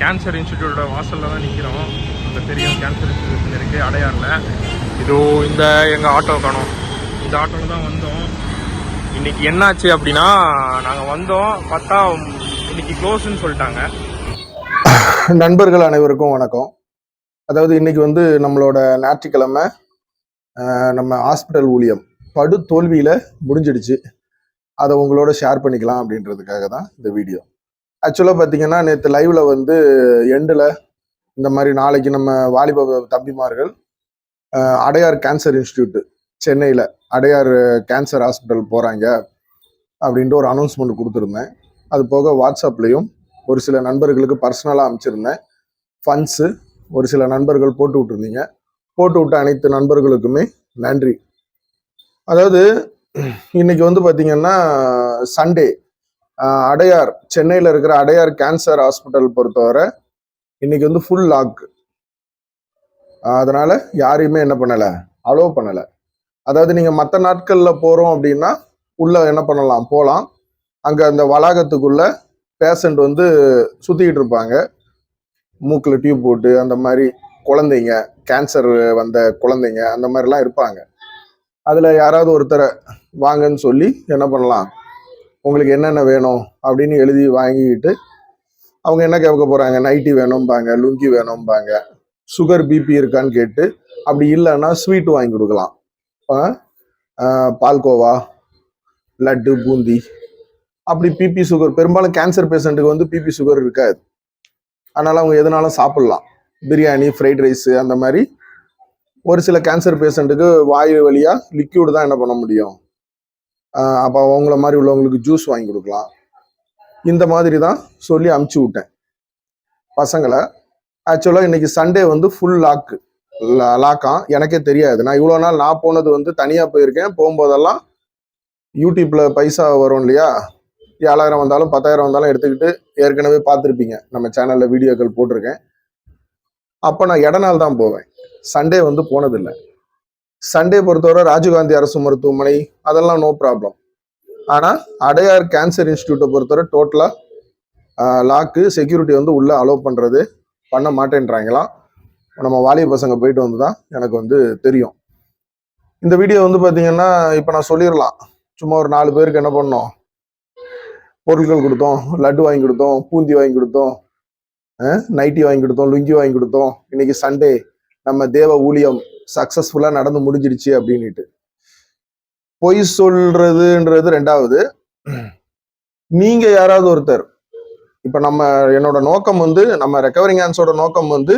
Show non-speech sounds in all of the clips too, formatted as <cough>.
Cancer இன்ஸ்டிடியூட்டோட வாசலில் தான் நிற்கிறோம் அங்கே தெரியும் கேன்சர் இன்ஸ்டிடியூஷன் இருக்குது அடையாறில் இதோ இந்த எங்கள் ஆட்டோ காணோம். இந்த ஆட்டோவில் தான் வந்தோம். இன்னைக்கு என்னாச்சு அப்படின்னா நாங்கள் வந்தோம். பார்த்தா இன்னைக்கு க்ளோஸ்ன்னு சொல்லிட்டாங்க. நண்பர்கள் அனைவருக்கும் வணக்கம். அதாவது இன்னைக்கு வந்து நம்மளோட ஞாயிற்றுக்கிழமை நம்ம ஹாஸ்பிட்டல் ஊழியம். படு தோல்வியில் முடிஞ்சிடுச்சு. அதை உங்களோட ஷேர் பண்ணிக்கலாம் அப்படின்றதுக்காக தான் இந்த வீடியோ ஆக்சுவலாக பார்த்தீங்கன்னா நேற்று லைவ்ல வந்து எண்டில் இந்த மாதிரி நாளைக்கு நம்ம வாலிப தம்பிமார்கள் அடையார் கேன்சர் இன்ஸ்டியூட்டு சென்னையில் அடையார் கேன்சர் ஹாஸ்பிட்டல் போகிறாங்க அப்படின்ட்டு ஒரு அனௌன்ஸ்மெண்ட் கொடுத்துருந்தேன். அது போக வாட்ஸ்அப்லேயும் ஒரு சில நண்பர்களுக்கு பர்சனலாக அனுப்பிச்சிருந்தேன். ஃபண்ட்ஸு ஒரு சில நண்பர்கள் போட்டு விட்டுருந்தீங்க. போட்டு விட்ட அனைத்து நண்பர்களுக்குமே நன்றி. அதாவது இன்னைக்கு வந்து பார்த்தீங்கன்னா சண்டே அடையார் சென்னையில் இருக்கிற அடையார் கேன்சர் ஹாஸ்பிட்டல் பொறுத்தவரை இன்னைக்கு வந்து ஃபுல் லாக் அதனால யாரையுமே என்ன பண்ணலை? அலோவ் பண்ணலை. அதாவது நீங்கள் மற்ற நாட்களில் போகிறோம் அப்படின்னா உள்ள என்ன பண்ணலாம்? போகலாம் அங்கே அந்த வளாகத்துக்குள்ள பேஷண்ட் வந்து சுற்றிக்கிட்டு இருப்பாங்க. மூக்கில் டியூப் போட்டு அந்த மாதிரி குழந்தைங்க கேன்சர் வந்த குழந்தைங்க அந்த மாதிரிலாம் இருப்பாங்க. அதில் யாராவது ஒருத்தரை வாங்கன்னு சொல்லி என்ன பண்ணலாம்? உங்களுக்கு என்னென்ன வேணும் அப்படின்னு எழுதி வாங்கிக்கிட்டு அவங்க என்ன கேட்க போகிறாங்க நைட்டி வேணும்பாங்க லுங்கி வேணும்பாங்க சுகர் பிபி இருக்கான்னு கேட்டு அப்படி இல்லைன்னா ஸ்வீட் வாங்கி கொடுக்கலாம். பால்கோவா லட்டு பூந்தி. அப்படி பிபி சுகர் பெரும்பாலும் கேன்சர் பேஷண்ட்டுக்கு வந்து பிபி சுகர் இருக்காது. அதனால் அவங்க எதுனாலும் சாப்பிட்லாம். பிரியாணி ஃப்ரைட் ரைஸ் அந்த மாதிரி ஒரு சில கேன்சர் பேஷண்ட்டுக்கு வாயு வழியாக லிக்யூடு தான் என்ன பண்ண முடியும்? அப்போ அவங்கள மாதிரி உள்ளவங்களுக்கு ஜூஸ் வாங்கி கொடுக்கலாம். இந்த மாதிரி தான் சொல்லி அமுச்சு விட்டேன். பசங்களை ஆக்சுவலாக இன்னைக்கு சண்டே வந்து ஃபுல் லாக்கு லாக்காம் எனக்கே தெரியாது. நான் இவ்வளோ நாள் நான் போனது வந்து தனியாக போயிருக்கேன். போகும்போதெல்லாம் யூடியூப்பில் பைசா வரும் இல்லையா? ஏழாயிரம் வந்தாலும் பத்தாயிரம் வந்தாலும் எடுத்துக்கிட்டு ஏற்கனவே பார்த்துருப்பீங்க. நம்ம சேனலில் வீடியோக்கள் போட்டிருக்கேன். அப்போ நான் இட நாள் தான் போவேன். சண்டே வந்து போனதில்லை. சண்டே பொறுத்தவரை ராஜீவ்காந்தி அரசு மருத்துவமனை அதெல்லாம் நோ ப்ராப்ளம் ஆனால் அடையார் கேன்சர் இன்ஸ்டியூட்டை பொறுத்தவரை டோட்டலாக லாக்கு செக்யூரிட்டி வந்து உள்ளே அலோவ் பண்ணுறது பண்ண மாட்டேன்றாங்களாம். நம்ம வாலிய பசங்க போயிட்டு வந்து தான் எனக்கு வந்து தெரியும். இந்த வீடியோ வந்து பார்த்தீங்கன்னா இப்போ நான் சொல்லிடலாம் சும்மா ஒரு நாலு பேருக்கு என்ன பண்ணோம்? பொருட்கள் கொடுத்தோம் லட்டு வாங்கி கொடுத்தோம் பூந்தி வாங்கி கொடுத்தோம் நைட்டி வாங்கி கொடுத்தோம் லுங்கி வாங்கி கொடுத்தோம். இன்னைக்கு சண்டே நம்ம தேவ ஊழியம் சக்சஸ்ஃபுல்லாக நடந்து முடிஞ்சிடுச்சு அப்படின்னுட்டு. பொய் சொல்றதுன்றது ரெண்டாவது. நீங்க யாராவது ஒருத்தர் இப்ப நம்ம என்னோட நோக்கம் வந்து நம்ம ரெக்கவரிங் ஹேண்ட்ஸோட நோக்கம் வந்து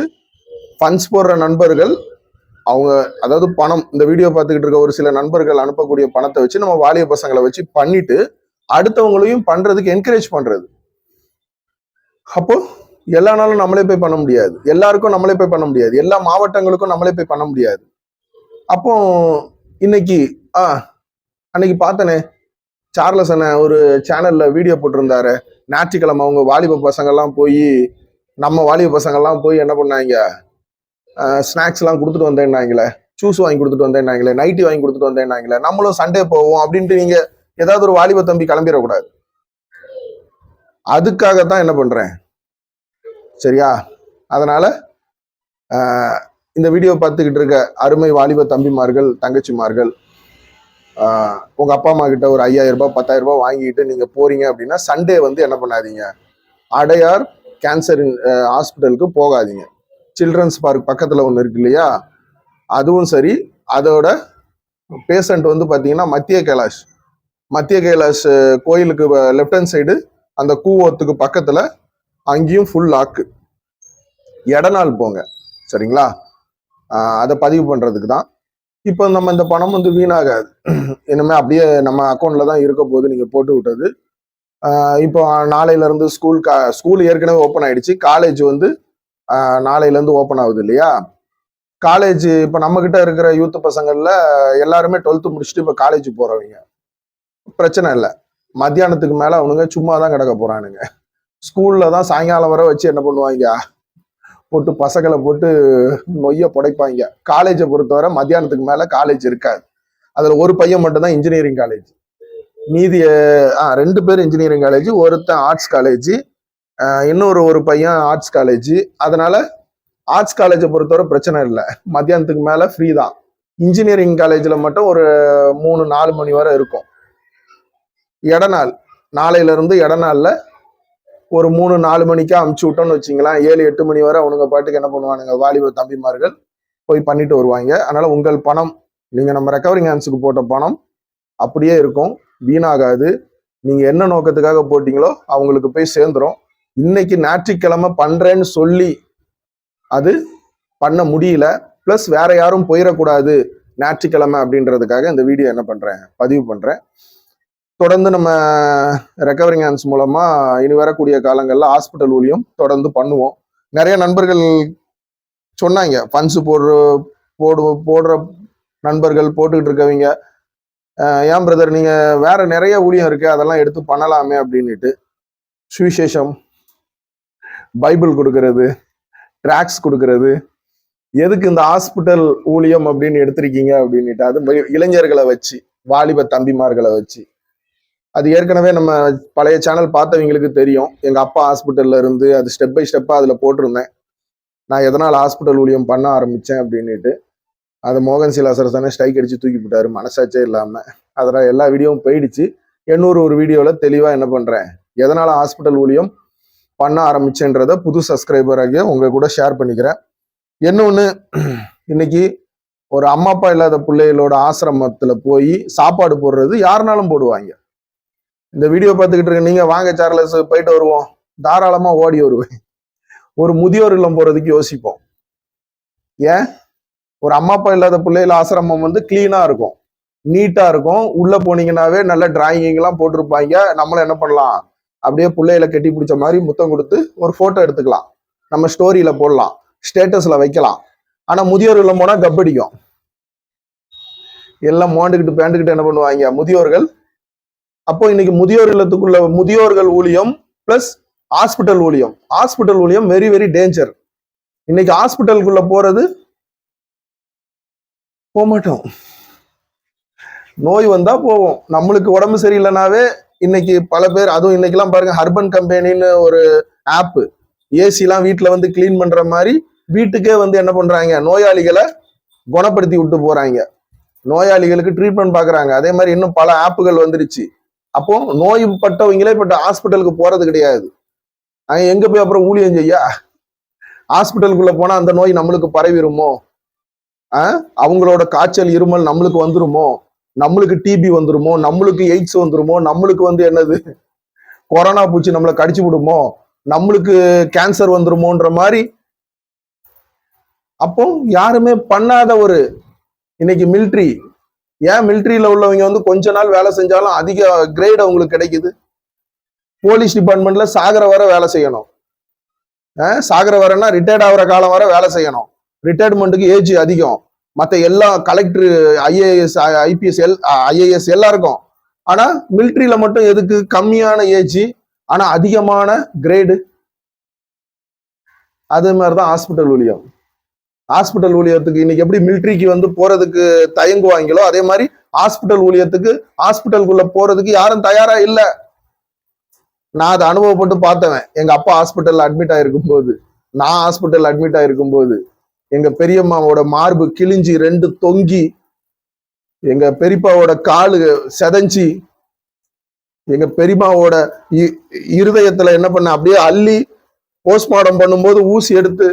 ஃபண்ட்ஸ் போடுற நண்பர்கள் அவங்க அதாவது பணம் இந்த வீடியோ பார்த்துக்கிட்டு இருக்க ஒரு சில நண்பர்கள் அனுப்பக்கூடிய பணத்தை வச்சு நம்ம வாலிய பசங்களை வச்சு பண்ணிட்டு அடுத்தவங்களையும் பண்றதுக்கு என்கரேஜ் பண்றது. அப்போ எல்லா நாளும் நம்மளே போய் பண்ண முடியாது. எல்லாருக்கும் நம்மளே போய் பண்ண முடியாது. எல்லா மாவட்டங்களுக்கும் நம்மளே போய் பண்ண முடியாது. அப்போ இன்னைக்கு ஆ அன்னைக்கு பார்த்தனே சார்லஸ் அண்ணன் ஒரு சேனல்ல வீடியோ போட்டிருந்தாரு. ஞாயிற்றுக்கிழமை அவங்க வாலிப பசங்கெல்லாம் போய் நம்ம வாலிப பசங்கெல்லாம் போய் என்ன பண்ணாங்க? ஸ்நாக்ஸ் எல்லாம் கொடுத்துட்டு வந்தேன்னாங்களே. ஜூஸ் வாங்கி கொடுத்துட்டு வந்தேன்னாங்களே. நைட்டி வாங்கி கொடுத்துட்டு வந்தேன்னாங்களே. நம்மளும் சண்டே போவோம் அப்படின்ட்டு நீங்க ஏதாவது ஒரு வாலிப தம்பி கிளம்பிடக்கூடாது. அதுக்காக தான் என்ன பண்றேன்? சரியா? அதனால இந்த வீடியோ பார்த்துக்கிட்டு இருக்க அருமை வாலிப தம்பிமார்கள் தங்கச்சிமார்கள் உங்கள் உங்க அப்பா அம்மா கிட்ட ஒரு ஐயாயிரம் ரூபாய் பத்தாயிரம் ரூபாய் வாங்கிட்டு நீங்க போறீங்க அப்படின்னா சண்டே வந்து என்ன பண்ணாதீங்க. அடையார் கேன்சர் ஹாஸ்பிட்டலுக்கு போகாதீங்க. சில்ட்ரன்ஸ் பார்க் பக்கத்துல ஒன்று இருக்கு இல்லையா? அதுவும் சரி அதோட பேஷண்ட் வந்து பார்த்தீங்கன்னா மத்திய கைலாஷ். மத்திய கைலாஷ் கோயிலுக்கு லெஃப்ட் ஹேண்ட் சைடு அந்த கூவத்துக்கு பக்கத்துல அங்கேயும் ஃபுல் லாக்கு இடநாள் போங்க. சரிங்களா? அதை பதிவு பண்ணுறதுக்கு தான். இப்போ நம்ம இந்த பணம் வந்து வீணாகாது. <clears throat> இனிமேல் அப்படியே நம்ம அக்கௌண்ட்டில் தான் இருக்க போது நீங்கள் போட்டு விட்டது. இப்போ நாளையிலேருந்து ஸ்கூல் கா ஸ்கூல் ஏற்கனவே ஓப்பன் ஆகிடுச்சு காலேஜ் வந்து நாளையிலேருந்து ஓப்பன் ஆகுது இல்லையா? காலேஜ் இப்போ நம்மக்கிட்ட இருக்கிற யூத் பசங்களில் எல்லாருமே டுவெல்த்து முடிச்சுட்டு இப்போ காலேஜ் போகிறவங்க பிரச்சனை இல்லை. மத்தியானத்துக்கு மேலே அவனுங்க சும்மா தான் கிடக்க போகிறானுங்க ஸ்கூல்ல தான் சாயங்காலம் வரை வச்சு என்ன பண்ணுவாங்க? போட்டு பசங்களை போட்டு நொய்ய புடைப்பாங்க. காலேஜை பொறுத்தவரை மத்தியானத்துக்கு மேல காலேஜ் இருக்காது. அதுல ஒரு பையன் மட்டும்தான் இன்ஜினியரிங் காலேஜ் மீதி ஆ ரெண்டு பேர் இன்ஜினியரிங் காலேஜ் ஒருத்தன் ஆர்ட்ஸ் காலேஜ் இன்னொரு ஒரு பையன் ஆர்ட்ஸ் காலேஜ் அதனால ஆர்ட்ஸ் காலேஜை பொறுத்தவரை பிரச்சனை இல்லை. மத்தியானத்துக்கு மேலே ஃப்ரீ தான். இன்ஜினியரிங் காலேஜில் மட்டும் ஒரு மூணு நாலு மணி வரை இருக்கும். இடநாள் நாளையில இருந்து இடநாளில் ஒரு மூணு நாலு மணிக்கா அமுச்சு விட்டோம்னு வச்சிங்களேன். ஏழு எட்டு மணி வரை அவனுங்க பாட்டுக்கு என்ன பண்ணுவானுங்க? வாலிப தம்பிமார்கள் போய் பண்ணிட்டு வருவாங்க. அதனால உங்கள் பணம் நீங்க நம்ம ரெக்கவரிங் ஹேண்ட்ஸுக்கு போட்ட பணம் அப்படியே இருக்கும். வீணாகாது. நீங்க என்ன நோக்கத்துக்காக போட்டீங்களோ அவங்களுக்கு போய் சேர்ந்துரும். இன்னைக்கு ஞாயிற்றுக்கிழமை பண்றேன்னு சொல்லி அது பண்ண முடியல. ப்ளஸ் வேற யாரும் போயிடக்கூடாது ஞாயிற்றுக்கிழமை அப்படின்றதுக்காக இந்த வீடியோ என்ன பண்றேன்? பதிவு பண்றேன். தொடர்ந்து நம்ம ரெக்கவரிங் ஹேண்ட்ஸ் மூலமா இனி வரக்கூடிய காலங்களில் ஹாஸ்பிட்டல் ஊழியம் தொடர்ந்து பண்ணுவோம். நிறைய நண்பர்கள் சொன்னாங்க ஃபண்ட்ஸ் போடுற போடு போடுற நண்பர்கள் போட்டுக்கிட்டு இருக்கவங்க ஏன் பிரதர் நீங்க வேற நிறைய ஊழியம் இருக்கு அதெல்லாம் எடுத்து பண்ணலாமே அப்படின்னுட்டு. சுவிசேஷம் பைபிள் கொடுக்கறது ட்ராக்ஸ் கொடுக்கறது எதுக்கு இந்த ஹாஸ்பிட்டல் ஊழியம் அப்படின்னு எடுத்திருக்கீங்க அப்படின்ட்டு அது இளைஞர்களை வச்சு வாலிப தம்பிமார்களை வச்சு. அது ஏற்கனவே நம்ம பழைய சேனல் பார்த்தவங்களுக்கு தெரியும். எங்க அப்பா ஹாஸ்பிட்டல்ல இருந்து அது ஸ்டெப் பை ஸ்டெப்பா அதுல போட்டிருந்தேன். நான் எதனால் ஹாஸ்பிட்டல் ஊழியம் பண்ண ஆரம்பிச்சேன் அப்படின்னுட்டு அது மோகன் சிலாசர் தானே ஸ்ட்ரைக் அடிச்சு தூக்கி போட்டாரு மனசாச்சே இல்லாம. அதனால எல்லா வீடியோவும் போயிடுச்சு. எண்ணூறு ஒரு வீடியோவில் தெளிவாக என்ன பண்ணுறேன் எதனால் ஹாஸ்பிட்டல் ஊழியம் பண்ண ஆரம்பிச்சேன்றத புது சப்ஸ்கிரைபர் உங்கள் உங்க கூட ஷேர் பண்ணிக்கிறேன். இன்னொன்று இன்னைக்கு ஒரு அம்மா அப்பா இல்லாத பிள்ளைகளோட ஆசிரமத்தில் போய் சாப்பாடு போடுறது யாருனாலும் போடுவாங்க. இந்த வீடியோ பார்த்துக்கிட்டு இருக்க நீங்க வாங்க சார்லஸ் போயிட்டு வருவோம். தாராளமா ஓடி வருவேன். ஒரு முதியோர் இல்லம் போறதுக்கு யோசிப்போம். ஏன்? ஒரு அம்மா அப்பா இல்லாத பிள்ளைகள் ஆசிரமம் வந்து கிளீனா இருக்கும். நீட்டா இருக்கும். உள்ள போனீங்கன்னாவே நல்ல டிராயிங் எல்லாம் போட்டிருப்பாங்க. நம்மள என்ன பண்ணலாம்? அப்படியே பிள்ளைகளை கட்டி பிடிச்ச மாதிரி முத்தம் கொடுத்து ஒரு போட்டோ எடுத்துக்கலாம். நம்ம ஸ்டோரியில போடலாம். ஸ்டேட்டஸ்ல வைக்கலாம். ஆனா முதியோர் இல்லம் போனா கப்படிக்கும் எல்லாம் மோண்டுக்கிட்டு பேண்டுக்கிட்டு என்ன பண்ணுவாங்க? முதியோர்கள் அப்போ இன்னைக்கு முதியோர் இல்லத்துக்குள்ள முதியோர்கள் ஊழியம் பிளஸ் ஹாஸ்பிட்டல் ஊழியம். ஹாஸ்பிட்டல் ஊழியம் வெரி வெரி டேஞ்சர் இன்னைக்கு ஹாஸ்பிட்டலுக்குள்ள போறது போக மாட்டோம் நோய் வந்தா போவோம். நம்மளுக்கு உடம்பு சரியில்லைனாவே இன்னைக்கு பல பேர் அதுவும் இன்னைக்கெல்லாம் பாருங்க ஹர்பன் கம்பெனின்னு ஒரு ஆப்பு ஏசிலாம் வீட்டில் வந்து கிளீன் பண்ற மாதிரி வீட்டுக்கே வந்து என்ன பண்றாங்க நோயாளிகளை குணப்படுத்தி விட்டு போறாங்க. நோயாளிகளுக்கு ட்ரீட்மெண்ட் பாக்குறாங்க. அதே மாதிரி இன்னும் பல ஆப்புகள் வந்துருச்சு. அப்போ நோய் பட்டவங்களே இப்ப ஹாஸ்பிட்டலுக்கு போறது கிடையாது. நாங்கள் எங்க போய் அப்புறம் ஊழியம் செய்யா? ஹாஸ்பிட்டலுக்குள்ள போனா அந்த நோய் நம்மளுக்கு பரவிருமோ? அவங்களோட காய்ச்சல் இருமல் நம்மளுக்கு வந்துருமோ? நம்மளுக்கு டிபி வந்துருமோ? நம்மளுக்கு எய்ட்ஸ் வந்துருமோ? நம்மளுக்கு வந்து என்னது? கொரோனா பூச்சி நம்மளை கடிச்சு விடுமோ? நம்மளுக்கு கேன்சர் வந்துருமோன்ற மாதிரி. அப்போ யாருமே பண்ணாத ஒரு இன்னைக்கு மிலிட்ரி ஏன் மிலிட்ரியில உள்ளவங்க வந்து கொஞ்ச நாள் வேலை செஞ்சாலும் அதிக கிரேட் அவங்களுக்கு கிடைக்குது? போலீஸ் டிபார்ட்மெண்ட்ல சாகர வர வேலை செய்யணும். சாகர வரனா ரிட்டையர்ட் ஆகிற காலம் வர வேலை செய்யணும். ரிட்டையர்மெண்ட்டுக்கு ஏஜ் அதிகம். மற்ற எல்லா collector IAS IPS L IAS எல்லாருக்கும். ஆனா மிலிட்ரியில மட்டும் எதுக்கு? கம்மியான ஏஜ் ஆனா அதிகமான கிரேடு அதே மாதிரிதான் ஹாஸ்பிட்டல் ஊழியம். ஹாஸ்பிட்டல் ஊழியத்துக்கு இன்னைக்கு எப்படி மிலிட்ரிக்கு வந்து போறதுக்கு தயங்குவாங்களோ அதே மாதிரி ஹாஸ்பிட்டல் ஊழியத்துக்கு ஹாஸ்பிட்டலுக்குள்ள போறதுக்கு யாரும் தயாரா இல்லை. நான் அதை அனுபவப்பட்டு பார்த்தவன். எங்க அப்பா ஹாஸ்பிட்டல்ல அட்மிட் ஆயிருக்கும் போது நான் ஹாஸ்பிட்டல் அட்மிட் ஆயிருக்கும் போது எங்க பெரியம்மாவோட மார்பு கிழிஞ்சி ரெண்டு தொங்கி எங்க பெரியப்பாவோட காலு செதஞ்சி எங்க பெரியம்மாவோட இ- இருதயத்துல என்ன பண்ண அப்படியே அள்ளி போஸ்ட்மார்டம் பண்ணும்போது ஊசி எடுத்து